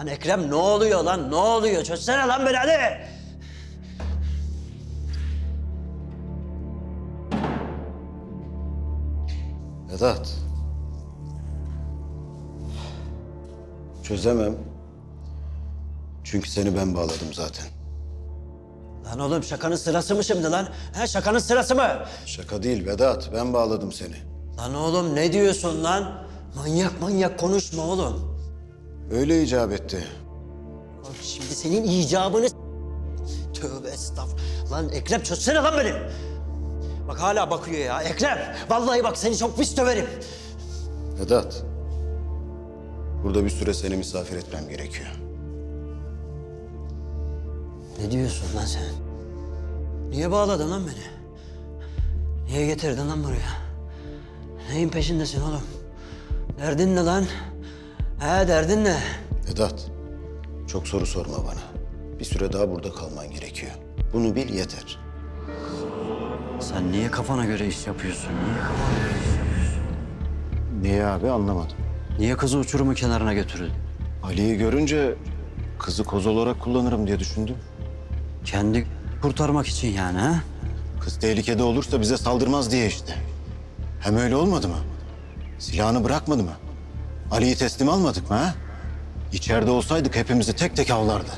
Lan Ekrem ne oluyor lan? Ne oluyor? Çözsene lan beni hadi. Vedat. Çözemem. Çünkü seni ben bağladım zaten. Lan oğlum şakanın sırası mı şimdi lan? He şakanın sırası mı? Şaka değil Vedat. Ben bağladım seni. Lan oğlum ne diyorsun lan? Manyak manyak konuşma oğlum. Öyle icap etti. Lan şimdi senin icabını... s- Tövbe estağfurullah. Lan Ekrem çözsene lan beni. Bak hala bakıyor ya. Ekrem vallahi bak seni çok pis döverim. Vedat. Burada bir süre seni misafir etmem gerekiyor. Ne diyorsun lan sen? Niye bağladın lan beni? Niye getirdin lan buraya? Neyin peşindesin oğlum? Derdin ne lan? He derdin ne? Vedat. Çok soru sorma bana. Bir süre daha burada kalman gerekiyor. Bunu bil yeter. Sen niye kafana göre iş yapıyorsun? Niye kafana göre iş yapıyorsun? Niye abi anlamadım. Niye kızı uçurumun kenarına götürdün? Ali'yi görünce kızı koz olarak kullanırım diye düşündüm. Kendi kurtarmak için yani ha? Kız tehlikede olursa bize saldırmaz diye işte. Hem öyle olmadı mı? Silahını bırakmadı mı? Ali'yi teslim almadık mı ha? İçeride olsaydık hepimizi tek tek avlardı.